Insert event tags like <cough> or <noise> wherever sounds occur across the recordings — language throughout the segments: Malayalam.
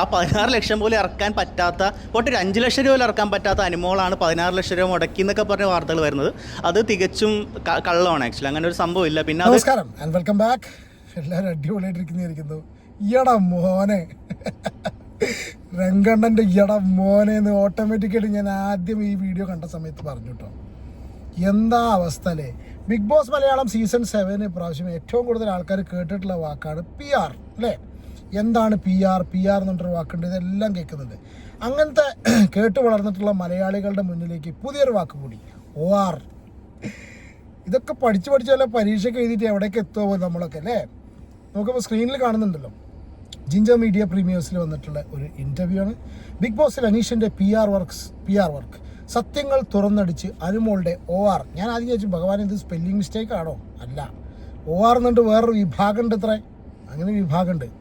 ആ പതിനാറ് ലക്ഷം പോലും ഇറക്കാൻ പറ്റാത്ത പോട്ടെ ഒരു അഞ്ച് ലക്ഷം രൂപ ഇറക്കാൻ പറ്റാത്ത അനുമോളാണ് പതിനാറ് ലക്ഷം രൂപ മുടക്കി എന്നൊക്കെ പറഞ്ഞ വാർത്തകൾ വരുന്നത്. അത് തികച്ചും കള്ളമാണ് ആക്ച്വലി അങ്ങനെ ഒരു സംഭവം ഇല്ല. പിന്നെ നമസ്കാരം ആൻഡ് വെൽക്കം ബാക്ക് എല്ലാവരും അടിപൊളിയായിട്ടിരിക്കുന്നു ഈയടാ മോനെ. രംഗണ്ണന്റെ ഈയടാ മോനെ എന്ന് ഓട്ടോമാറ്റിക്കായിട്ട് ഞാൻ ആദ്യം ഈ വീഡിയോ കണ്ട സമയത്ത് പറഞ്ഞു കേട്ടോ എന്താ അവസ്ഥ അല്ലേ? Big boss Malayalam season seven ഇപ്രാവശ്യം ഏറ്റവും കൂടുതൽ ആൾക്കാർ കേട്ടിട്ടുള്ള വാക്കാണ് പി ആർ അല്ലേ? എന്താണ് പി ആർ പി ആർ എന്നുള്ളൊരു വാക്കുണ്ട്. ഇതെല്ലാം കേൾക്കുന്നുണ്ട്. അങ്ങനത്തെ <clears throat> കേട്ട് വളർന്നിട്ടുള്ള മലയാളികളുടെ മുന്നിലേക്ക് പുതിയൊരു വാക്ക് കൂടി. ഒ ആർ ഇതൊക്കെ പഠിച്ച് പഠിച്ച് വല്ല പരീക്ഷയ്ക്ക് എഴുതിയിട്ട് എവിടേക്ക് എത്തുമോ നമ്മളൊക്കെ അല്ലേ? നമുക്കിപ്പോൾ സ്ക്രീനിൽ കാണുന്നുണ്ടല്ലോ. ജിഞ്ചർ മീഡിയ പ്രീമിയേഴ്സിൽ വന്നിട്ടുള്ള ഒരു ഇന്റർവ്യൂ ആണ്. ബിഗ് ബോസിൽ അനീഷിന്റെ P R works P R work സത്യങ്ങൾ തുറന്നടിച്ച് അനുമോളുടെ ഒ ആർ ഞാൻ ആദ്യം ചോദിച്ചു ഭഗവാൻ ഇത് സ്പെല്ലിംഗ് മിസ്റ്റേക്ക് ആണോ? അല്ല. ഒ ആർ എന്നുണ്ട് വേറൊരു വിഭാഗം ഉണ്ട് ഇത്ര അങ്ങനെ വിഭാഗമുണ്ട്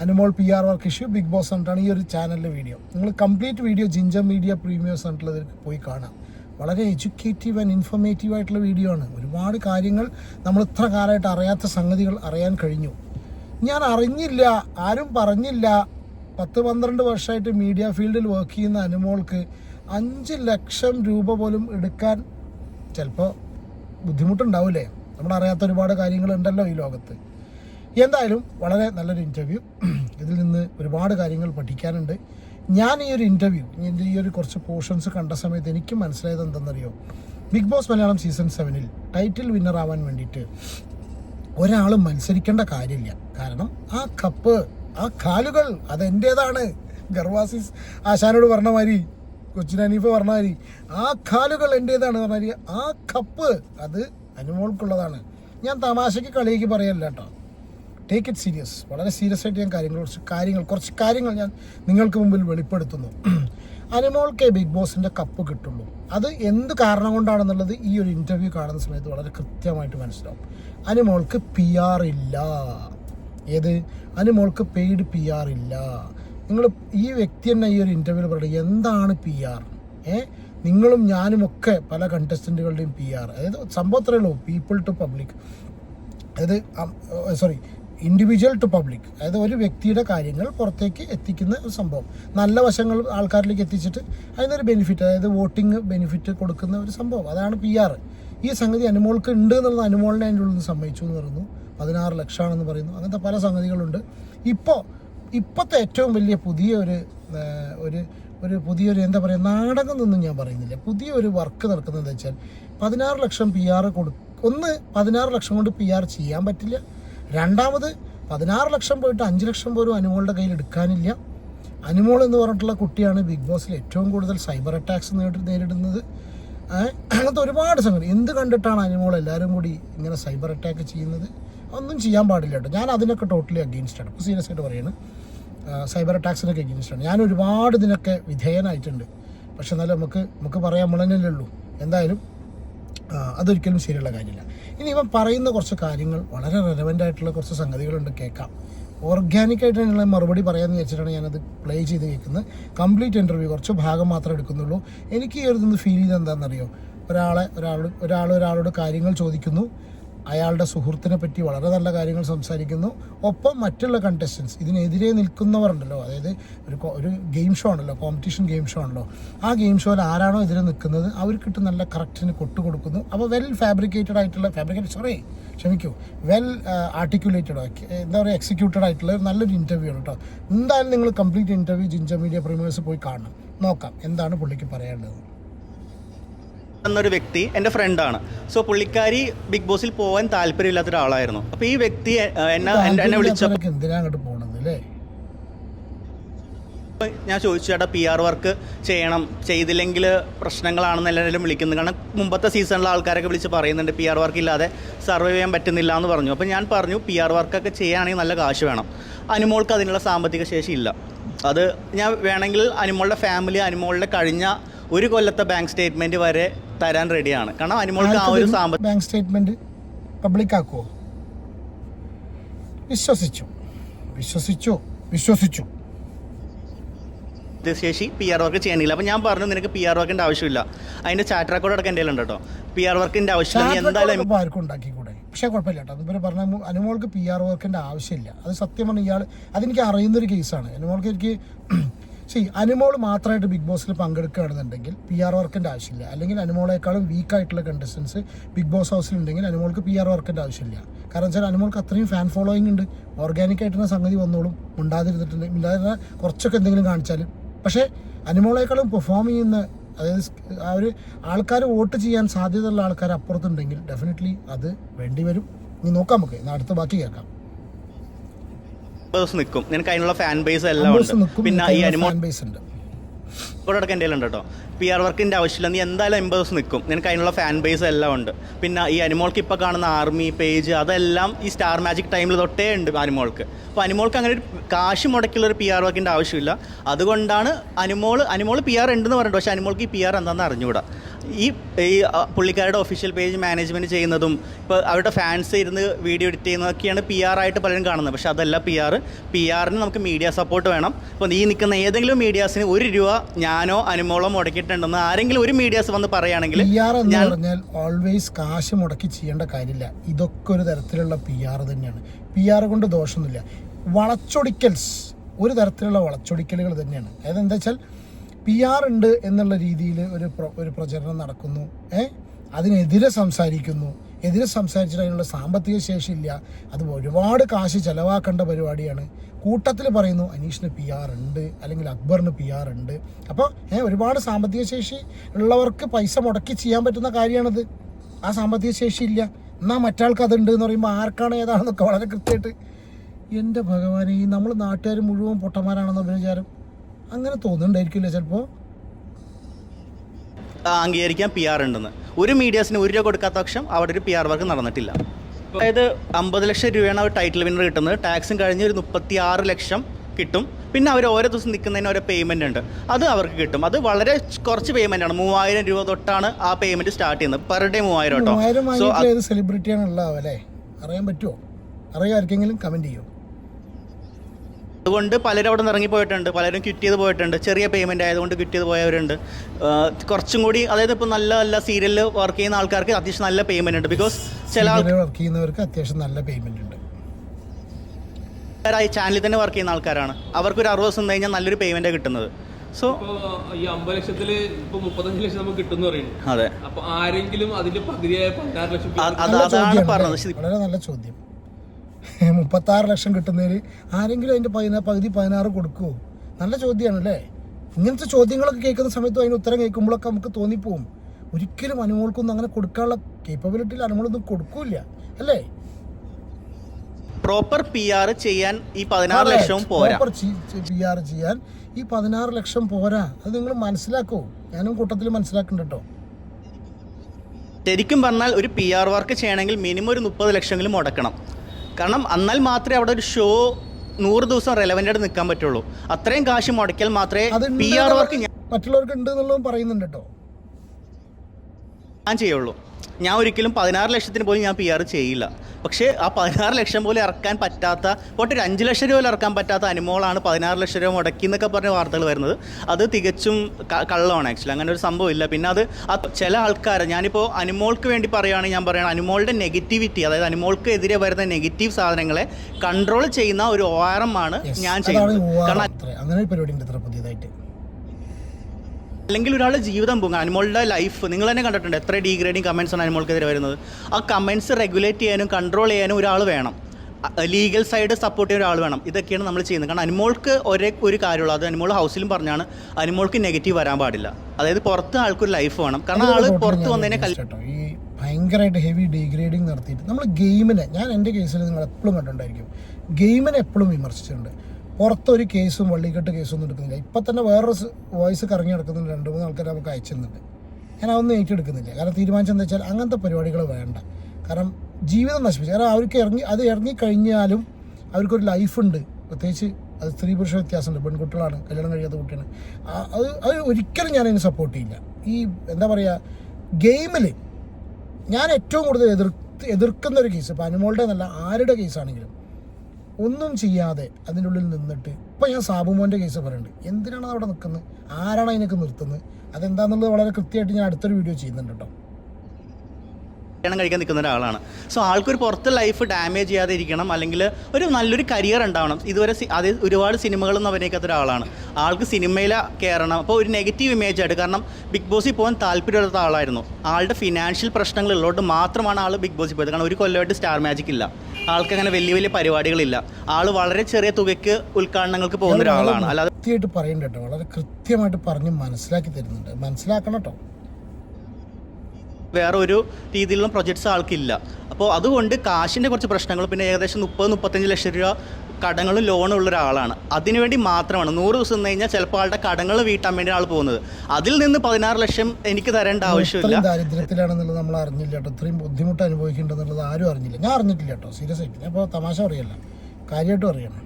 Anumol P R work issue big boss എന്നിട്ടാണ് ഈ ഒരു ചാനലിലെ വീഡിയോ നിങ്ങൾ complete video ginger media premiers എന്നിട്ടുള്ളത് പോയി കാണാം. വളരെ എഡ്യൂക്കേറ്റീവ് ആൻഡ് ഇൻഫർമേറ്റീവ് ആയിട്ടുള്ള വീഡിയോ ആണ്. ഒരുപാട് കാര്യങ്ങൾ നമ്മൾ ഇത്ര കാലമായിട്ട് അറിയാത്ത സംഗതികൾ അറിയാൻ കഴിഞ്ഞു. ഞാൻ അറിഞ്ഞില്ല ആരും പറഞ്ഞില്ല. പത്ത് പന്ത്രണ്ട് വർഷമായിട്ട് മീഡിയ ഫീൽഡിൽ വർക്ക് ചെയ്യുന്ന അനുമോൾക്ക് അഞ്ച് ലക്ഷം രൂപ പോലും എടുക്കാൻ ചിലപ്പോൾ ബുദ്ധിമുട്ടുണ്ടാവില്ലേ നമ്മളറിയാത്ത ഒരുപാട് കാര്യങ്ങളുണ്ടല്ലോ ഈ ലോകത്ത്. എന്തായാലും വളരെ നല്ലൊരു ഇന്റർവ്യൂ ഇതിൽ നിന്ന് ഒരുപാട് കാര്യങ്ങൾ പഠിക്കാനുണ്ട്. ഞാൻ ഈ ഒരു ഇന്റർവ്യൂ എന്റെ ഈ ഒരു കുറച്ച് പോർഷൻസ് കണ്ട സമയത്ത് എനിക്ക് മനസ്സിലായത് എന്തെന്നറിയോ? ബിഗ് ബോസ് മലയാളം സീസൺ സെവനിൽ ടൈറ്റിൽ വിന്നർ ആവാൻ വേണ്ടിയിട്ട് ഒരാൾ മത്സരിക്കേണ്ട കാര്യമില്ല. കാരണം ആ കപ്പ് ആ കാലുകൾ അതെന്റേതാണ്. ഗർവാസിസ് ആശാനോട് പറഞ്ഞ മാതിരി കൊച്ചിൻ അനീഫ് പറഞ്ഞ മാതിരി ആ കാലുകൾ എന്റേതാണ് പറഞ്ഞ മാതിരി ആ കപ്പ് അത് അനുമോൾക്കുള്ളതാണ്. ഞാൻ തമാശയ്ക്ക് കളിയേക്ക് പറയല്ല കേട്ടോ. ടേക്ക് ഇറ്റ് സീരിയസ് വളരെ സീരിയസ് ആയിട്ട് ഞാൻ കാര്യങ്ങൾ കുറച്ച് കാര്യങ്ങൾ കുറച്ച് കാര്യങ്ങൾ ഞാൻ നിങ്ങൾക്ക് മുമ്പിൽ വെളിപ്പെടുത്തുന്നു. അനുമോൾക്ക് ബിഗ് ബോസിന്റെ കപ്പ് കിട്ടുള്ളൂ. അത് എന്ത് കാരണം കൊണ്ടാണെന്നുള്ളത് ഈ ഒരു ഇന്റർവ്യൂ കാണുന്ന സമയത്ത് വളരെ കൃത്യമായിട്ട് മനസ്സിലാവും. അനുമോൾക്ക് പി ആർ ഇല്ല. ഏത്? അനുമോൾക്ക് പെയ്ഡ് പി ആർ ഇല്ല. നിങ്ങൾ ഈ വ്യക്തി തന്നെ ഈ ഒരു ഇന്റർവ്യൂവിൽ പറയുന്നത് എന്താണ് പി ആർ ഏ? നിങ്ങളും ഞാനും ഒക്കെ പല കണ്ടസ്റ്റന്റുകളുടെയും പി ആർ അതായത് സംഭവം ഉള്ളൂ. പീപ്പിൾ ടു പബ്ലിക് അതായത് സോറി ഇൻഡിവിജ്വൽ ടു പബ്ലിക് അതായത് ഒരു വ്യക്തിയുടെ കാര്യങ്ങൾ പുറത്തേക്ക് എത്തിക്കുന്ന ഒരു സംഭവം. നല്ല വശങ്ങൾ ആൾക്കാരിലേക്ക് എത്തിച്ചിട്ട് അതിനൊരു ബെനിഫിറ്റ് അതായത് വോട്ടിംഗ് ബെനിഫിറ്റ് കൊടുക്കുന്ന ഒരു സംഭവം. അതാണ് പി ആർ ഈ സംഗതി അനുമോൾക്ക് ഉണ്ട് എന്നുള്ളത് അനുമോളിനെ അതിന്റെ ഉള്ളിൽ നിന്ന് സമ്മതിച്ചു എന്ന് പറയുന്നു. പതിനാറ് ലക്ഷമാണെന്ന് പറയുന്നു. അങ്ങനത്തെ പല സംഗതികളുണ്ട്. ഇപ്പോൾ ഇപ്പോഴത്തെ ഏറ്റവും വലിയ പുതിയ ഒരു ഒരു ഒരു പുതിയൊരു എന്താ പറയുക നാടകം എന്നൊന്നും ഞാൻ പറയുന്നില്ല. പുതിയൊരു വർക്ക് നടക്കുന്നത് വെച്ചാൽ പതിനാറ് ലക്ഷം പി ആർ കൊടു ഒന്ന് പതിനാറ് ലക്ഷം കൊണ്ട് പി ആർ ചെയ്യാൻ പറ്റില്ല. രണ്ടാമത് പതിനാറ് ലക്ഷം പോയിട്ട് അഞ്ച് ലക്ഷം പോലും അനുമോളുടെ കയ്യിൽ എടുക്കാനില്ല. അനുമോൾ എന്ന് പറഞ്ഞിട്ടുള്ള കുട്ടിയാണ് ബിഗ് ബോസിൽ ഏറ്റവും കൂടുതൽ സൈബർ അറ്റാക്സ് നേരിടുന്നത്. ഏ, അങ്ങനത്തെ ഒരുപാട് സംഗതി. എന്ത് കണ്ടിട്ടാണ് അനുമോൾ എല്ലാവരും കൂടി ഇങ്ങനെ സൈബർ അറ്റാക്ക് ചെയ്യുന്നത്? ഒന്നും ചെയ്യാൻ പാടില്ല കേട്ടോ. ഞാൻ അതിനൊക്കെ ടോട്ടലി അഗെയിൻസ്റ്റ് ആണ്. ഇപ്പോൾ സീരിയസ് ആയിട്ട് പറയുന്നത് സൈബർ അറ്റാക്സിനൊക്കെ അഗെയിൻസ്റ്റ് ആണ്. ഞാൻ ഒരുപാട് ഇതിനൊക്കെ വിധേയനായിട്ടുണ്ട്. പക്ഷെ എന്നാലും നമുക്ക് നമുക്ക് പറയാൻ നമ്മളല്ലേ ഉള്ളൂ. എന്തായാലും അതൊരിക്കലും ശരിയുള്ള കാര്യമില്ല. ഇനി ഇവൻ പറയുന്ന കുറച്ച് കാര്യങ്ങൾ വളരെ റെലവന്റ് ആയിട്ടുള്ള കുറച്ച് സംഗതികളുണ്ട് കേൾക്കാം. ഓർഗാനിക് ആയിട്ട് ഞങ്ങൾ മറുപടി പറയാമെന്ന് വെച്ചിട്ടാണ് ഞാനത് പ്ലേ ചെയ്ത് കേൾക്കുന്നത്. കംപ്ലീറ്റ് ഇന്റർവ്യൂ കുറച്ച് ഭാഗം മാത്രമേ എടുക്കുന്നുള്ളൂ. എനിക്ക് ഈ ഒരു ഫീൽ ചെയ്ത് എന്താണെന്നറിയോ ഒരാളെ ഒരാളോട് ഒരാൾ ഒരാളോട് കാര്യങ്ങൾ ചോദിക്കുന്നു. അയാളുടെ സുഹൃത്തിനെ പറ്റി വളരെ നല്ല കാര്യങ്ങൾ സംസാരിക്കുന്നു. ഒപ്പം മറ്റുള്ള കണ്ടസ്റ്റൻസ് ഇതിനെതിരെ നിൽക്കുന്നവരുണ്ടല്ലോ. അതായത് ഒരു ഒരു ഗെയിം ഷോ ആണല്ലോ കോമ്പറ്റീഷൻ ഗെയിം ഷോ ആണല്ലോ. ആ ഗെയിം ഷോയിൽ ആരാണോ എതിരെ നിൽക്കുന്നത് അവർക്കിട്ട് നല്ല കറക്റ്റിന് കൊടുക്കുന്നു. അപ്പോൾ വെൽ ഫാബ്രിക്കേറ്റഡ് ആയിട്ടുള്ള ഫാബ്രിക്കേറ്റ് സോറി ക്ഷമിക്കൂ. വെൽ ആർട്ടിക്കുലേറ്റഡ് എന്താ പറയുക എക്സിക്യൂട്ടഡ് ആയിട്ടുള്ള നല്ലൊരു ഇന്റർവ്യൂ ആണ് കേട്ടോ എന്തായാലും നിങ്ങൾ complete interview ginger media premiers പോയി കാണണം. നോക്കാം എന്താണ് പുള്ളിക്ക് പറയാനുള്ളത്. എന്നൊരു വ്യക്തി എന്റെ ഫ്രണ്ടാണ് സോ പുള്ളിക്കാരി ബിഗ് ബോസിൽ പോകാൻ താല്പര്യമില്ലാത്ത ഒരാളായിരുന്നു. അപ്പോൾ ഈ വ്യക്തി എന്നെ എന്നെ- വിളിച്ചപ്പോൾ ഞാൻ ചോദിച്ചു ചേട്ടാ പി ആർ വർക്ക് ചെയ്യണം. ചെയ്തില്ലെങ്കിൽ പ്രശ്നങ്ങളാണെന്ന് എല്ലാവരും വിളിക്കുന്നത് കാരണം മുമ്പത്തെ സീസണിലെ ആൾക്കാരൊക്കെ വിളിച്ച് പറയുന്നുണ്ട് പി ആർ വർക്ക് ഇല്ലാതെ സർവൈവ് ചെയ്യാൻ പറ്റുന്നില്ല എന്ന് പറഞ്ഞു. അപ്പോൾ ഞാൻ പറഞ്ഞു പി ആർ വർക്കൊക്കെ ചെയ്യുകയാണെങ്കിൽ നല്ല കാശ് വേണം. അനുമോൾക്ക് അതിനുള്ള സാമ്പത്തിക ശേഷി ഇല്ല. അത് ഞാൻ വേണമെങ്കിൽ അനുമോളുടെ ഫാമിലി അനുമോളുടെ കഴിഞ്ഞ ഒരു കൊല്ലത്തെ ബാങ്ക് സ്റ്റേറ്റ്മെന്റ് വരെ തരാൻ റെഡിയാണ് കാരണം അനിമോൾക്ക് ആ ഒരു സാമ്പത്തിക ബാങ്ക് സ്റ്റേറ്റ്മെന്റ് പബ്ലിക് ആക്കുമോ വിശ്വസിച്ചു. വിശ്വസിച്ചു. വിശ്വസിച്ചു. ശേഷി പി ആർ വർക്ക് ചെയ്യണില്ല. അപ്പോൾ ഞാൻ പറഞ്ഞു നിനക്ക് പി ആർ വർക്കിന്റെ ആവശ്യമില്ല. അതിന്റെ ചാറ്റ് റെക്കോർഡ് അടക്കം എന്റെ ഉണ്ട് കേട്ടോ. പി ആർ വർക്കിന്റെ ആവശ്യമില്ല. എന്തായാലും ആർക്കും ഉണ്ടാക്കിക്കൂടെ? പക്ഷേ കുഴപ്പമില്ല കേട്ടോ. പറഞ്ഞ അനുമോൾക്ക് പി ആർ വർക്കിന്റെ ആവശ്യമില്ല. അത് സത്യം പറഞ്ഞാൽ ഇയാൾ അതെനിക്ക് അറിയുന്നൊരു കേസാണ് അനുമോൾക്ക് എനിക്ക് ശരി അനുമോൾ മാത്രമായിട്ട് ബിഗ് ബോസിൽ പങ്കെടുക്കുകയാണെന്നുണ്ടെങ്കിൽ പി ആർ വർക്കിന്റെ ആവശ്യമില്ല. അല്ലെങ്കിൽ അനുമോളേക്കാളും വീക്കായിട്ടുള്ള കണ്ടസ്റ്റൻസ് ബിഗ് ബോസ് ഹൗസിൽ ഉണ്ടെങ്കിൽ അനുമോൾക്ക് പി ആർ വർക്കിന്റെ ആവശ്യമില്ല. കാരണം വെച്ചാൽ അനുമോൾക്ക് അത്രയും ഫാൻ ഫോളോയിങ് ഉണ്ട്. ഓർഗാനിക് ആയിട്ടുള്ള സംഗതി വന്നോളും. ഉണ്ടാതിരുന്നിട്ടുണ്ട് ഇല്ലാതിരുന്ന കുറച്ചൊക്കെ എന്തെങ്കിലും കാണിച്ചാലും. പക്ഷേ അനുമോളേക്കാളും പെർഫോം ചെയ്യുന്ന അതായത് ആ ഒരു ആൾക്കാർ വോട്ട് ചെയ്യാൻ സാധ്യതയുള്ള ആൾക്കാർ അപ്പുറത്തുണ്ടെങ്കിൽ ഡെഫിനറ്റ്ലി അത് വേണ്ടി വരും. ഇനി നോക്കാം നമുക്ക്. അടുത്ത ബാക്കി കേൾക്കാം. ദിവസം നിൽക്കും. നിനക്ക് അതിനുള്ള ഫാൻ ബേസ് എല്ലാം ഉണ്ട്. പിന്നെ ഈ അനിമോ അടക്കം എന്റെ ഉണ്ട് കേട്ടോ. പി ആർ വർക്കിന്റെ ആവശ്യമില്ല. നീ എന്തായാലും ദിവസം നിൽക്കും. നിനക്ക് അതിനുള്ള ഫാൻ ബേസ് എല്ലാം ഉണ്ട്. പിന്നെ ഈ അനിമോൾക്ക് ഇപ്പോൾ കാണുന്ന ആർമി പേജ് അതെല്ലാം ഈ സ്റ്റാർ മാജിക് ടൈമിൽ തൊട്ടേ ഉണ്ട് അനിമോൾക്ക്. അപ്പോൾ അനിമോൾക്ക് അങ്ങനെ ഒരു കാശ് മുടക്കിയുള്ള ഒരു പി ആർ വർക്കിന്റെ ആവശ്യമില്ല. അതുകൊണ്ടാണ് അനിമോൾ അനിമോൾ പി ആർ ഉണ്ടെന്ന് പറഞ്ഞിട്ട്. പക്ഷേ അനിമോൾക്ക് ഈ പി ആർ എന്താണെന്ന് അറിഞ്ഞുകൂടാ ഈ ഈ പുള്ളിക്കാരുടെ ഒഫീഷ്യൽ പേജ് മാനേജ്മെന്റ് ചെയ്യുന്നതും ഇപ്പോൾ അവരുടെ ഫാൻസ് ഇരുന്ന് വീഡിയോ എഡിറ്റ് ചെയ്യുന്നതൊക്കെയാണ് പി ആർ ആയിട്ട് പലരും കാണുന്നത്. പക്ഷേ അതല്ല പി ആർ പി ആറിന് നമുക്ക് മീഡിയ സപ്പോർട്ട് വേണം. അപ്പോൾ ഈ നിൽക്കുന്ന ഏതെങ്കിലും മീഡിയാസിന് ഒരു രൂപ ഞാനോ അനുമോളോ മുടക്കിയിട്ടുണ്ടെന്ന് ആരെങ്കിലും ഒരു മീഡിയാസ് വന്ന് പറയുകയാണെങ്കിൽ പി ആർ എന്ന് ഞാൻ പറഞ്ഞാൽ ഓൾവേസ് കാശ് മുടക്കി ചെയ്യേണ്ട കാര്യമില്ല. ഇതൊക്കെ ഒരു തരത്തിലുള്ള പി ആർ തന്നെയാണ്. പി ആർ കൊണ്ട് ദോഷമൊന്നുമില്ല. വളച്ചൊടിക്കൽസ് ഒരു തരത്തിലുള്ള വളച്ചൊടിക്കലുകൾ തന്നെയാണ്. അതായത് എന്താ വെച്ചാൽ പി ആർ ഉണ്ട് എന്നുള്ള രീതിയിൽ ഒരു ഒരു പ്രചരണം നടക്കുന്നു. ഏ? അതിനെതിരെ സംസാരിക്കുന്നു. എതിരെ സംസാരിച്ചിട്ട് അതിനുള്ള സാമ്പത്തിക ശേഷിയില്ല. അത് ഒരുപാട് കാശ് ചെലവാക്കേണ്ട പരിപാടിയാണ്. കൂട്ടത്തിൽ പറയുന്നു അനീഷിന് പി ആർ ഉണ്ട് അല്ലെങ്കിൽ അക്ബറിന് പി ആർ ഉണ്ട്. അപ്പോൾ ഏഹ് ഒരുപാട് സാമ്പത്തിക ശേഷി ഉള്ളവർക്ക് പൈസ മുടക്കി ചെയ്യാൻ പറ്റുന്ന കാര്യമാണത് ആ സാമ്പത്തിക ശേഷി ഇല്ല. എന്നാൽ മറ്റാൾക്ക് അതുണ്ട് എന്ന് പറയുമ്പോൾ ആർക്കാണ് ഏതാണെന്നൊക്കെ വളരെ കൃത്യമായിട്ട്. എന്റെ ഭഗവാനെ ഈ നമ്മൾ നാട്ടുകാർ മുഴുവൻ പൊട്ടന്മാരാണെന്ന വിചാരം. അങ്ങനെ തോന്നുന്നുണ്ടായിരിക്കില്ല ചിലപ്പോൾ അംഗീകരിക്കാൻ പി ആർ ഉണ്ടെന്ന്. ഒരു മീഡിയാസിന് ഒരു രൂപ കൊടുക്കാത്ത പക്ഷം അവിടെ ഒരു പി ആർ വർക്ക് നടന്നിട്ടില്ല. അതായത് അമ്പത് ലക്ഷം രൂപയാണ് അവർ ടൈറ്റിൽ വിന്നർ കിട്ടുന്നത്. ടാക്സും കഴിഞ്ഞ് ഒരു മുപ്പത്തി ആറ് ലക്ഷം കിട്ടും. പിന്നെ അവർ ഓരോ ദിവസം നിൽക്കുന്നതിന് ഓരോ പേയ്മെന്റ് ഉണ്ട്. അത് അവർക്ക് കിട്ടും. അത് വളരെ കുറച്ച് പേയ്മെന്റ് ആണ്. മൂവായിരം രൂപ തൊട്ടാണ് ആ പേയ്മെന്റ് സ്റ്റാർട്ട് ചെയ്യുന്നത്. പെർ ഡേ മൂവായിരം കേട്ടോ. സോ സെലിബ്രിറ്റിയാണ് ഉള്ളത് അല്ലേ? അറിയാൻ പറ്റുമോ അറിയാം ആർക്കെങ്കിലും കമന്റ് ചെയ്യോ. അതുകൊണ്ട് പലരും അവിടെ നിന്ന് ഇറങ്ങിപ്പോയിട്ടുണ്ട്. പലരും ക്വിറ്റ് ചെയ്ത് പോയിട്ടുണ്ട്. ചെറിയ പേയ്മെന്റ് ആയതുകൊണ്ട് ക്വിറ്റ് ചെയ്ത് പോയവരുണ്ട്. കുറച്ചും കൂടി അതായത് ഇപ്പോൾ നല്ല നല്ല സീരിയലിൽ വർക്ക് ചെയ്യുന്ന ആൾക്കാർക്ക് അത്യാവശ്യം നല്ല പേയ്മെന്റ് ഉണ്ട്. ബിക്കോസ് ചില വർക്ക് ചെയ്യുന്നവർക്ക് അത്യാവശ്യം നല്ല പേയ്മെന്റ് ഉണ്ട്. ഈ ചാനലിൽ തന്നെ വർക്ക് ചെയ്യുന്ന ആൾക്കാരാണ്. അവർക്കൊരു അറുപത് ദിവസം കഴിഞ്ഞാൽ നല്ലൊരു പേയ്മെന്റ് കിട്ടുന്നത്. സോ ഇപ്പൊ ഈ അമ്പത് ലക്ഷത്തിൽ ഇപ്പൊ മുപ്പത്തഞ്ച് ലക്ഷം നമുക്ക് കിട്ടുന്ന പറയുന്നു. അതെ. അപ്പൊ ആരെങ്കിലും അതിന്റെ പകുതിയായ പതിനാറ് ലക്ഷം അതാണ് പറഞ്ഞത്. വളരെ നല്ല ചോദ്യം. മുപ്പത്താറ് ലക്ഷം കിട്ടുന്നതിൽ ആരെങ്കിലും അതിന്റെ പതിനാ പകുതി പതിനാറ് കൊടുക്കുമോ നല്ല ചോദ്യമാണ് അല്ലേ ഇങ്ങനത്തെ ചോദ്യങ്ങളൊക്കെ കേൾക്കുന്ന സമയത്ത് അതിന് ഉത്തരം കേൾക്കുമ്പോഴൊക്കെ നമുക്ക് തോന്നിപ്പോവും. ഒരിക്കലും അനുമോൾക്കൊന്നും അങ്ങനെ കൊടുക്കാനുള്ള കേപ്പബിലിറ്റിയിൽ അനുമോളൊന്നും കൊടുക്കൂല അല്ലേ? പ്രോപ്പർ പി ആർ ചെയ്യാൻ ഈ പതിനാറ് ലക്ഷം പോരാ. പി ആർ ചെയ്യാൻ ഈ പതിനാറ് ലക്ഷം പോരാ. അത് നിങ്ങൾ മനസ്സിലാക്കൂ. ഞാനും കൂട്ടത്തിൽ മനസ്സിലാക്കുന്നുണ്ട് കേട്ടോ ശരിക്കും പറഞ്ഞാൽ ഒരു പി ആർ വർക്ക് ചെയ്യണമെങ്കിൽ മിനിമം ഒരു മുപ്പത് ലക്ഷമെങ്കിലും മുടക്കണം. കാരണം എന്നാൽ മാത്രമേ അവിടെ ഒരു ഷോ നൂറ് ദിവസം റെലവന്റ് ആയിട്ട് നിൽക്കാൻ പറ്റുള്ളൂ. അത്രയും കാശ് മുടക്കിയാൽ മാത്രമേ പി ആർ വർക്ക് മറ്റുള്ളവർക്ക് ഉണ്ട് എന്നുള്ളതും പറയുന്നുണ്ട് കേട്ടോ. ഞാൻ ചെയ്യുള്ളൂ. ഞാൻ ഒരിക്കലും പതിനാറ് ലക്ഷത്തിന് പോലും ഞാൻ പി ആർ ചെയ്യില്ല. പക്ഷേ ആ പതിനാറ് ലക്ഷം പോലും ഇറക്കാൻ പറ്റാത്ത പോട്ടെ ഒരു അഞ്ച് ലക്ഷം രൂപ പോലും ഇറക്കാൻ പറ്റാത്ത അനുമോളാണ് പതിനാറ് ലക്ഷം രൂപ മുടക്കി എന്നൊക്കെ പറഞ്ഞ വാർത്തകൾ വരുന്നത്. അത് തികച്ചും കള്ളമാണ് ആക്ച്വലി അങ്ങനെ ഒരു സംഭവം ഇല്ല. പിന്നെ അത് ചില ആൾക്കാർ ഞാനിപ്പോൾ അനുമോൾക്ക് വേണ്ടി പറയുകയാണെങ്കിൽ ഞാൻ പറയുകയാണ് അനുമോളുടെ നെഗറ്റിവിറ്റി അതായത് അനുമോൾക്ക് എതിരെ വരുന്ന നെഗറ്റീവ് സാധനങ്ങളെ കൺട്രോൾ ചെയ്യുന്ന ഒരു ഓ ആർ എം ആണ് ഞാൻ ചെയ്യുന്നത്. കാരണം. അങ്ങനെ ഒരു പരിപാടി ഉണ്ട് പുതിയതായിട്ട്? അല്ലെങ്കിൽ ഒരാളുടെ ജീവിതം പോകും അനിമോളുടെ ലൈഫ് നിങ്ങൾ തന്നെ കണ്ടിട്ടുണ്ട് എത്ര ഡീഗ്രേഡിങ് കമൻസ് ആണ് അനിമോൾക്കെതിരെ വരുന്നത്. ആ കമൻസ് റെഗുലേറ്റ് ചെയ്യാനും കൺട്രോൾ ചെയ്യാനും ഒരാൾ വേണം. ലീഗൽ സൈഡ് സപ്പോർട്ട് ചെയ്യുന്ന ഒരാൾ വേണം. ഇതൊക്കെയാണ് നമ്മൾ ചെയ്യുന്നത്. കാരണം അനിമോൾക്ക് ഒരേ ഒരു കാര്യമുള്ളൂ. അത് അനിമോൾ ഹൗസിലും പറഞ്ഞാണ് അനിമോൾക്ക് നെഗറ്റീവ് വരാൻ പാടില്ല. അതായത് പുറത്ത് ആൾക്കൊരു ലൈഫ് വേണം. കാരണം ആൾ പുറത്ത് വന്നതിനെ. ഈ ഭയങ്കരമായിട്ട് ഹെവി ഡീഗ്രേഡിങ് നടത്തിയിട്ട് നമ്മൾ ഗെയിമിനെ ഞാൻ എന്റെ കേസിൽ നിങ്ങൾ എപ്പോഴും കണ്ടിട്ടുണ്ടായിരിക്കും. ഗെയിമിനെ എപ്പോഴും വിമർശിച്ചിട്ടുണ്ട്. പുറത്തൊരു കേസും വള്ളിക്കെട്ട് കേസും ഒന്നും എടുക്കുന്നില്ല. ഇപ്പം തന്നെ വേറൊരു വോയിസ് കറങ്ങി നടക്കുന്നുണ്ട് രണ്ട് മൂന്ന് ആൾക്കാർ നമുക്ക് അയച്ചിരുന്നുണ്ട് ഞാൻ അതൊന്നും ഏറ്റെടുക്കുന്നില്ല. കാരണം തീരുമാനിച്ചെന്ന് വെച്ചാൽ അങ്ങനത്തെ പരിപാടികൾ വേണ്ട. കാരണം ജീവിതം നശിപ്പിച്ചു കാരണം അവർക്ക് ഇറങ്ങി അത് ഇറങ്ങിക്കഴിഞ്ഞാലും അവർക്കൊരു ലൈഫുണ്ട് പ്രത്യേകിച്ച് അത് സ്ത്രീ പുരുഷ വ്യത്യാസമുണ്ട്. പെൺകുട്ടികളാണ് കല്യാണം കഴിയാത്ത കുട്ടിയാണ്. അത് അത് ഒരിക്കലും ഞാൻ അതിന് സപ്പോർട്ട് ചെയ്യില്ല. ഈ എന്താ പറയുക ഗെയിമിൽ ഞാൻ ഏറ്റവും കൂടുതൽ എതിർ എതിർക്കുന്ന ഒരു കേസ് ഇപ്പോൾ അനുമോളുടെ എന്നല്ല ആരുടെ കേസാണെങ്കിലും ഒന്നും ചെയ്യാതെ അതിന്റെ ഉള്ളിൽ നിന്നിട്ട് ഇപ്പം ഞാൻ സാബുമോന്റെ കേസ് പറയുന്നുണ്ട് എന്തിനാണ് അവിടെ നിൽക്കുന്നത് ആരാണ് അതിനൊക്കെ നിർത്തുന്നത് അതെന്താണെന്നുള്ളത് വളരെ കൃത്യമായിട്ട് ഞാൻ അടുത്തൊരു വീഡിയോ ചെയ്യുന്നുണ്ട് കേട്ടോ കല്യാണം കഴിക്കാൻ നിൽക്കുന്ന ഒരാളാണ്. സോ ആൾക്കൊരു പുറത്ത് ലൈഫ് ഡാമേജ് ചെയ്യാതെ ഇരിക്കണം അല്ലെങ്കിൽ ഒരു നല്ലൊരു കരിയർ ഉണ്ടാവണം. ഇതുവരെ അത് ഒരുപാട് സിനിമകളൊന്നും അഭിനയിക്കാത്ത ഒരാളാണ്. ആൾക്ക് സിനിമയിൽ കയറണം അപ്പോൾ ഒരു നെഗറ്റീവ് ഇമേജ് ആയിട്ട് കാരണം ബിഗ് ബോസിൽ പോകാൻ താല്പര്യമുള്ള ആളായിരുന്നു. ആളുടെ ഫിനാൻഷ്യൽ പ്രശ്നങ്ങൾ ഉള്ളതുകൊണ്ട് മാത്രമാണ് ആൾ ബിഗ് ബോസിൽ പോയത്. കാരണം ഒരു കൊല്ലമായിട്ട് സ്റ്റാർ മാജിക് ഇല്ല. ആൾക്ക് അങ്ങനെ വലിയ വലിയ പരിപാടികളില്ല. ആൾ വളരെ ചെറിയ തുകയ്ക്ക് ഉദ്ഘാടനങ്ങൾക്ക് പോകുന്ന ഒരാളാണ്. അല്ലാതെ കൃത്യമായിട്ട് പറയുന്നുണ്ട് കേട്ടോ വളരെ കൃത്യമായിട്ട് പറഞ്ഞ് മനസ്സിലാക്കി തരുന്നുണ്ട്. മനസ്സിലാക്കണം കേട്ടോ വേറെ ഒരു രീതിയിലുള്ള പ്രൊജക്ട്സ് ആൾക്കില്ല. അപ്പോൾ അതുകൊണ്ട് കാശിന്റെ കുറച്ച് പ്രശ്നങ്ങൾ പിന്നെ ഏകദേശം മുപ്പത് മുപ്പത്തഞ്ച് ലക്ഷം രൂപ കടങ്ങളും ലോണും ഉള്ള ഒരാളാണ്. അതിനുവേണ്ടി മാത്രമാണ് നൂറ് ദിവസം നിന്ന് കഴിഞ്ഞാൽ ചിലപ്പോൾ ആളുടെ കടങ്ങൾ വീട്ടാൻ വേണ്ടി ആൾ പോകുന്നത്. അതിൽ നിന്ന് പതിനാറ് ലക്ഷം എനിക്ക് തരേണ്ട ആവശ്യമില്ല. ദാരിദ്ര്യത്തിലാണെന്നുള്ളത് നമ്മൾ അറിഞ്ഞില്ല കേട്ടോ. ഇത്രയും ബുദ്ധിമുട്ട് അനുഭവിക്കേണ്ടതെന്നുള്ളത് ആരും അറിഞ്ഞില്ല. ഞാൻ അറിഞ്ഞിട്ടില്ല കേട്ടോ. സീരിയസ് ആയിട്ട്. ഞാൻ ഇപ്പോൾ തമാശ അറിയില്ല കാര്യമായിട്ടും അറിയണം.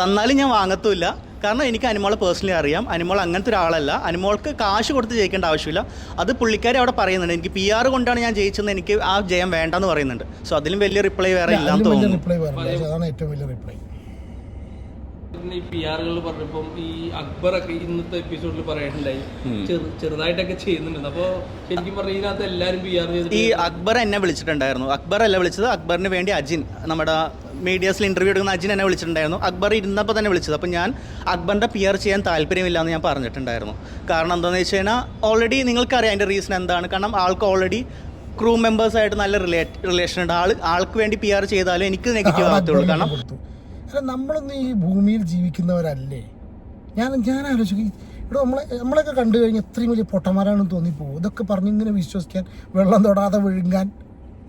തന്നാലും ഞാൻ വാങ്ങത്തുമില്ല. കാരണം എനിക്ക് അനിമോളെ പേഴ്സണലി അറിയാം. അനിമോൾ അങ്ങനത്തെ ഒരാളല്ല. അനിമോൾക്ക് കാശ് കൊടുത്ത് ജയിക്കേണ്ട ആവശ്യമില്ല. അത് പുള്ളിക്കാരി അവിടെ പറയുന്നുണ്ട്. എനിക്ക് പി ആർ കൊണ്ടാണ് ഞാൻ ജയിച്ചത് എനിക്ക് ആ ജയം വേണ്ടെന്ന് പറയുന്നുണ്ട്. സോ അതിലും വലിയ റിപ്ലൈ വേറെ ഇല്ലാന്ന് തോന്നുന്നു. അതാണ് ഏറ്റവും വലിയ റിപ്ലൈ പിന്നെ ഈ പി ആറുകൾ പറഞ്ഞപ്പം ഈ അക്ബറൊക്കെ ഇന്നത്തെ എപ്പിസോഡിൽ പറയാനുണ്ടായി. ചെറു ചെറുതായിട്ടൊക്കെ ചെയ്യുന്നുണ്ട്. അപ്പോൾ ശരിക്കും പറഞ്ഞാൽ ഇതിനകത്ത് എല്ലാവരും പി ആർ ഈ അക്ബർ എന്നെ വിളിച്ചിട്ടുണ്ടായിരുന്നു. അക്ബർ അല്ല വിളിച്ചത്. അക്ബറിന് വേണ്ടി അജിൻ നമ്മുടെ മീഡിയാസിൽ ഇന്റർവ്യൂ എടുക്കുന്ന അജിൻ എന്നെ വിളിച്ചിട്ടുണ്ടായിരുന്നു. അക്ബർ ഇരുന്നപ്പോൾ തന്നെ വിളിച്ചത്. അപ്പോൾ ഞാൻ അക്ബറിന്റെ പി ആർ ചെയ്യാൻ താല്പര്യമില്ല എന്ന് ഞാൻ പറഞ്ഞിട്ടുണ്ടായിരുന്നു. കാരണം എന്താണെന്ന് വെച്ച് കഴിഞ്ഞാൽ ഓൾറെഡി നിങ്ങൾക്കറിയാം അതിന്റെ റീസൺ എന്താണ്. കാരണം ആൾക്ക് ഓൾറെഡി ക്രൂ മെമ്പേഴ്സായിട്ട് നല്ല റിലേറ്റ് റിലേഷൻ ഉണ്ട്. ആൾ ആൾക്ക് വേണ്ടി പി ആർ ചെയ്താലും എനിക്ക് നെഗറ്റീവ് ആകത്തുള്ളൂ കാരണം നമ്മളൊന്നും ഈ ഭൂമിയിൽ ജീവിക്കുന്നവരല്ലേ? ഞാൻ ഞാൻ ആലോചിക്കും. ഇവിടെ നമ്മളെ നമ്മളെയൊക്കെ കണ്ടു കഴിഞ്ഞാൽ ഇത്രയും വലിയ പൊട്ടന്മാരാണെന്ന് തോന്നിപ്പോകും. ഇതൊക്കെ പറഞ്ഞ് ഇങ്ങനെ വിശ്വസിക്കാൻ വെള്ളം തൊടാതെ വിഴുങ്ങാൻ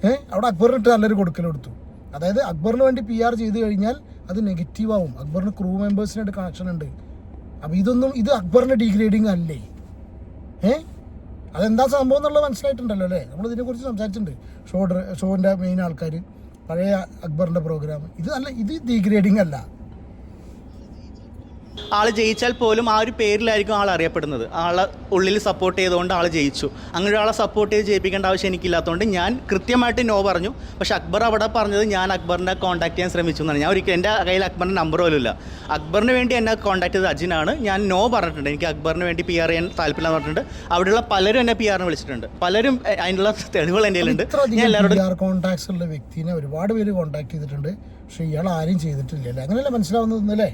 ഏഹ് അവിടെ അക്ബറിനിട്ട് നല്ലൊരു കൊടുക്കലെടുത്തു അതായത് അക്ബറിന് വേണ്ടി പി ആർ ചെയ്ത് കഴിഞ്ഞാൽ അത് നെഗറ്റീവ് ആവും. അക്ബറിന് ക്രൂ മെമ്പേഴ്സിനായിട്ട് കണക്ഷൻ ഉണ്ട്. അപ്പോൾ ഇതൊന്നും ഇത് അക്ബറിന്റെ ഡീഗ്രേഡിങ് അല്ലേ? ഏ? അതെന്താ സംഭവം എന്നുള്ളത് മനസ്സിലായിട്ടുണ്ടല്ലോ അല്ലേ? നമ്മൾ ഇതിനെക്കുറിച്ച് സംസാരിച്ചിട്ടുണ്ട്. ഷോ ഷോന്റെ മെയിൻ ആൾക്കാർ പഴയ അക്ബറിന്റെ പ്രോഗ്രാം ഇത് നല്ല ഇത് ഡീഗ്രേഡിങ് അല്ല. ആൾ ജയിച്ചാൽ പോലും ആ ഒരു പേരിലായിരിക്കും ആൾ അറിയപ്പെടുന്നത്. ആളെ ഉള്ളിൽ സപ്പോർട്ട് ചെയ്തുകൊണ്ട് ആൾ ജയിച്ചു. അങ്ങനെ ഒരാളെ സപ്പോർട്ട് ചെയ്ത് ജയിപ്പിക്കേണ്ട ആവശ്യം എനിക്കില്ലാത്തതുകൊണ്ട് ഞാൻ കൃത്യമായിട്ട് നോ പറഞ്ഞു. പക്ഷേ അക്ബർ അവിടെ പറഞ്ഞത് ഞാൻ അക്ബറിനെ കോൺടാക്ട് ചെയ്യാൻ ശ്രമിച്ചു എന്നാണ്. ഞാൻ ഒരിക്കലും എന്റെ കയ്യിൽ അക്ബറിന്റെ നമ്പർ പോലും ഇല്ല. അക്ബറിന് വേണ്ടി എന്നെ കോൺടാക്ട് ചെയ്തത് അജിനാണ്. ഞാൻ നോ പറഞ്ഞിട്ടുണ്ട്. എനിക്ക് അക്ബറിന് വേണ്ടി പി ആർ ചെയ്യാൻ താല്പര്യമില്ലെന്ന് പറഞ്ഞിട്ടുണ്ട്. അവിടെയുള്ള പലരും എന്നെ പി ആറിന് വിളിച്ചിട്ടുണ്ട്. പലരും അതിനുള്ള തെളിവുകൾ എന്റെ കയ്യിലുണ്ട്. ഞാൻ എല്ലാവരോടും കോൺടാക്ട്സ് ഉള്ള വ്യക്തിനെ ഒരുപാട് പേര് കോൺടാക്ട് ചെയ്തിട്ടുണ്ട്. പക്ഷേ ഇയാൾ ആരും ചെയ്തിട്ടില്ല. അല്ലേ അങ്ങനെയല്ലേ മനസ്സിലാവുന്നതല്ലേ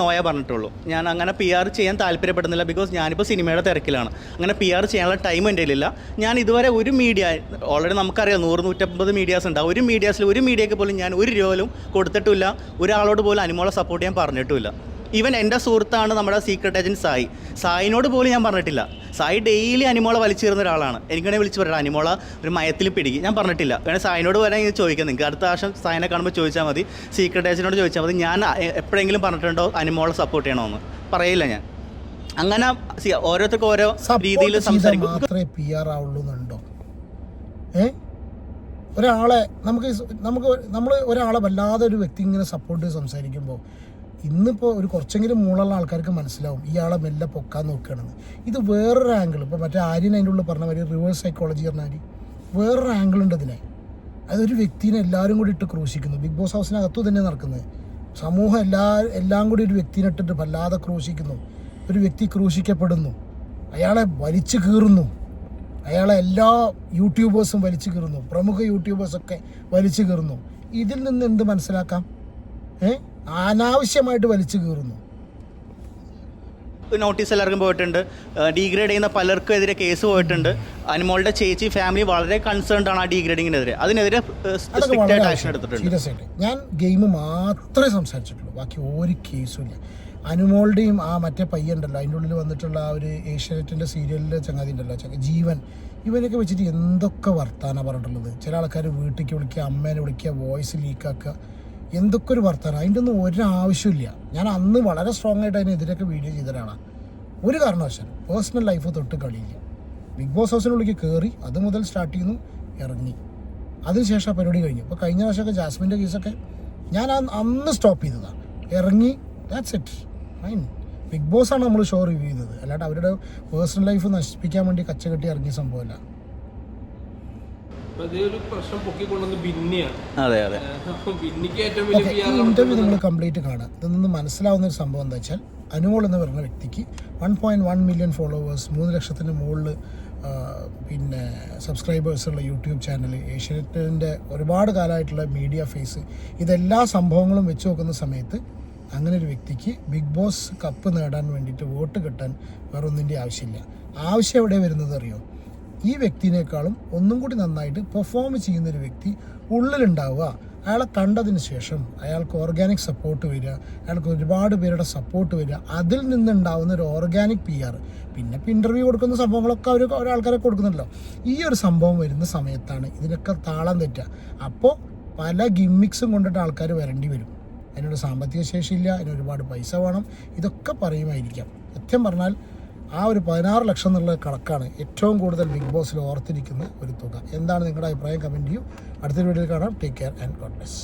നോയ പറഞ്ഞിട്ടുള്ളൂ. ഞാൻ അങ്ങനെ പി ആർ ചെയ്യാൻ താല്പര്യപ്പെടുന്നില്ല ബിക്കോസ് ഞാനിപ്പോൾ സിനിമയുടെ തിരക്കിലാണ്. അങ്ങനെ പി ആർ ചെയ്യാനുള്ള ടൈം എന്റെ കയ്യിലില്ല. ഞാൻ ഇതുവരെ ഒരു മീഡിയ ഓൾറെഡി നമുക്കറിയാം നൂറ് നൂറ്റമ്പത് മീഡിയാസ് ഉണ്ട് ഒരു മീഡിയാസിൽ ഒരു മീഡിയയ്ക്ക് പോലും ഞാൻ ഒരു രൂപ കൊടുത്തിട്ടില്ല. ഒരാളോട് പോലും അനുമോളെ സപ്പോർട്ട് ചെയ്യാൻ പറഞ്ഞിട്ടില്ല ഈവൻ എന്റെ സുഹൃത്താണ് നമ്മുടെ സീക്രട്ട് ഏജന്റ് സായി. സായിനോട് പോലും ഞാൻ പറഞ്ഞിട്ടില്ല. സായി ഡെയിലി അനിമോളെ വലിച്ചേർന്ന ഒരാളാണ്. എനിക്കാണെങ്കിൽ വിളിച്ച് പറയാം അനിമോള ഒരു മയത്തിൽ പിടിക്കും. ഞാൻ പറഞ്ഞിട്ടില്ല. വേണേൽ സായിനോട് വരാൻ ഇത് ചോദിക്കാം. നിങ്ങൾക്ക് അടുത്ത പ്രാവശ്യം സായിനെ കാണുമ്പോൾ ചോദിച്ചാൽ മതി. സീക്രട്ട് ഏജന്റിനോട് ചോദിച്ചാൽ മതി. ഞാൻ എപ്പോഴെങ്കിലും പറഞ്ഞിട്ടുണ്ടോ അനിമോളെ സപ്പോർട്ട് ചെയ്യണമെന്ന് പറയില്ല ഞാൻ. അങ്ങനെ ഓരോരുത്തർക്ക് ഓരോ രീതിയിൽ സംസാരിക്കും. മാത്രമേ പി ആർ ആവുള്ളൂ എന്നുണ്ടോ ഏ? ഒരാളെ നമുക്ക് നമുക്ക് നമ്മൾ ഒരാളെ വല്ലാതെ ഒരു വ്യക്തി ഇങ്ങനെ സപ്പോർട്ട് സംസാരിക്കുമ്പോൾ ഇന്നിപ്പോൾ ഒരു കുറച്ചെങ്കിലും മൂളുള്ള ആൾക്കാർക്ക് മനസ്സിലാവും ഇയാളെ മെല്ലെ പൊക്കാൻ നോക്കുകയാണെന്ന് ഇത് വേറൊരു ആംഗിൾ ഇപ്പോൾ മറ്റേ ആര്യൻ അതിന്റെ ഉള്ളിൽ പറഞ്ഞ മാതിരി റിവേഴ്സ് സൈക്കോളജി പറഞ്ഞാൽ വേറൊരു ആംഗിൾ ഉണ്ട് ഇതിനെ. അതൊരു വ്യക്തിനെ എല്ലാവരും കൂടി ഇട്ട് ക്രൂശിക്കുന്നു. ബിഗ് ബോസ് ഹൗസിനകത്തു തന്നെ നടക്കുന്നത്. സമൂഹം എല്ലാ എല്ലാം കൂടി ഒരു വ്യക്തിനെ ഇട്ടിട്ട് വല്ലാതെ ക്രൂശിക്കുന്നു. ഒരു വ്യക്തി ക്രൂശിക്കപ്പെടുന്നു. അയാളെ വലിച്ചു കീറുന്നു. അയാളെ എല്ലാ യൂട്യൂബേഴ്സും വലിച്ചു കീറുന്നു. പ്രമുഖ യൂട്യൂബേഴ്സൊക്കെ വലിച്ചു കീറുന്നു. ഇതിൽ നിന്ന് എന്ത് മനസ്സിലാക്കാം? ഏ? അനാവശ്യമായിട്ട് വലിച്ചു കീറുന്നു. നോട്ടീസ് എല്ലാവർക്കും പോയിട്ടുണ്ട്. ഡീഗ്രേഡ് ചെയ്യുന്ന പലർക്കും എതിരെ കേസ് പോയിട്ടുണ്ട്. അനുമോളുടെ ചേച്ചി ഫാമിലി വളരെ കൺസേൺഡ് ആണ് ആ ഡീഗ്രേഡിങ്ങിനെതിരെ അതിനെതിരെ ആക്ഷൻ എടുത്തിട്ടുണ്ട്. ഞാൻ ഗെയിം മാത്രമേ സംസാരിച്ചിട്ടുള്ളൂ. ബാക്കി ഒരു കേസും ഇല്ല. അനുമോളുടെയും ആ മറ്റേ പയ്യുണ്ടല്ലോ അതിന്റെ ഉള്ളിൽ വന്നിട്ടുള്ള ആ ഒരു ഏഷ്യാനെറ്റിന്റെ സീരിയലിലെ ചങ്ങാതി ഉണ്ടല്ലോ ജീവൻ. ഇവനൊക്കെ വെച്ചിട്ട് എന്തൊക്കെ വർത്താനം പറഞ്ഞിട്ടുള്ളത്? ചില ആൾക്കാർ വീട്ടിലേക്ക് വിളിക്കുക അമ്മേനെ വിളിക്കുക വോയിസ് ലീക്കാക്കുക എന്തൊക്കെ ഒരു വർത്താനം. അതിന്റെ ഒന്നും ഒരാവശ്യമില്ല ഞാൻ അന്ന് വളരെ സ്ട്രോങ് ആയിട്ട് അതിനെതിരൊക്കെ വീഡിയോ ചെയ്ത ഒരാളാണ് ഒരു കാരണവശാലും പേഴ്സണൽ ലൈഫ് തൊട്ട് കളിയില്ല. ബിഗ് ബോസ് ഹൗസിനുള്ളിൽ കയറി അത് മുതൽ സ്റ്റാർട്ട് ചെയ്യുന്നു ഇറങ്ങി. അതിനുശേഷം ആ പരിപാടി കഴിഞ്ഞു. ഇപ്പോൾ കഴിഞ്ഞ വർഷമൊക്കെ ജാസ്മിന്റെ കേസൊക്കെ ഞാൻ അന്ന് അന്ന് സ്റ്റോപ്പ് ചെയ്തതാണ് ഇറങ്ങി that's it fine big boss ആണ് നമ്മൾ ഷോ റിവ്യൂ ചെയ്തത്. അല്ലാണ്ട് അവരുടെ പേഴ്സണൽ ലൈഫ് നശിപ്പിക്കാൻ വേണ്ടി കച്ചകെട്ടി ഇറങ്ങിയ സംഭവമല്ല അപ്പൊ ഇതൊരു പ്രശ്നം പൊക്കിക്കൊണ്ടുവന്ന് ബിന്നിയാണ് അതെ അതെ. ഇന്റർവ്യൂ നിങ്ങൾ കംപ്ലീറ്റ് കാണാം. ഇതിൽ നിന്ന് മനസ്സിലാവുന്ന ഒരു സംഭവം എന്താ വെച്ചാൽ അനുമോൾ എന്ന് പറയുന്ന വ്യക്തിക്ക് one point one million followers മൂന്ന് ലക്ഷത്തിന് മുകളിൽ പിന്നെ സബ്സ്ക്രൈബേഴ്സ് ഉള്ള യൂട്യൂബ് ചാനൽ ഏഷ്യനെറ്റിന്റെ ഒരുപാട് കാലമായിട്ടുള്ള മീഡിയ ഫേസ് ഇതെല്ലാ സംഭവങ്ങളും വെച്ച് നോക്കുന്ന സമയത്ത് അങ്ങനെ ഒരു വ്യക്തിക്ക് ബിഗ് ബോസ് കപ്പ് നേടാൻ വേണ്ടിയിട്ട് വോട്ട് കിട്ടാൻ വേറൊന്നിന്റെ ആവശ്യമില്ല. ആവശ്യം എവിടെ വരുന്നത് അറിയോ? ഈ വ്യക്തിനേക്കാളും ഒന്നും കൂടി നന്നായിട്ട് പെർഫോം ചെയ്യുന്നൊരു വ്യക്തി ഉള്ളിലുണ്ടാവുക. അയാളെ കണ്ടതിന് ശേഷം അയാൾക്ക് ഓർഗാനിക് സപ്പോർട്ട് വരിക അയാൾക്ക് ഒരുപാട് പേരുടെ സപ്പോർട്ട് വരിക. അതിൽ നിന്നുണ്ടാവുന്ന ഒരു ഓർഗാനിക് പി ആർ പിന്നെ ഇപ്പം ഇന്റർവ്യൂ കൊടുക്കുന്ന സംഭവങ്ങളൊക്കെ അവർ ഓരോ ആൾക്കാരെ കൊടുക്കുന്നുണ്ടല്ലോ. ഈ ഒരു സംഭവം വരുന്ന സമയത്താണ് ഇതിനൊക്കെ താളം തെറ്റുക. അപ്പോൾ പല ഗിമ്മിക്സും കൊണ്ടിട്ട് ആൾക്കാർ വരേണ്ടി വരും. അതിനൊരു സാമ്പത്തിക ശേഷിയില്ല അതിന് പൈസ വേണം. ഇതൊക്കെ പറയുമായിരിക്കാം. സത്യം പറഞ്ഞാൽ ആ ഒരു പതിനാറ് ലക്ഷം എന്നുള്ള കണക്കാണ് ഏറ്റവും കൂടുതൽ ബിഗ് ബോസിൽ ഓർത്തിരിക്കുന്ന ഒരു തുക. എന്താണ് നിങ്ങളുടെ അഭിപ്രായം? കമന്റ് ചെയ്യൂ. അടുത്തൊരു വീഡിയോയിൽ കാണാം. Take care and God bless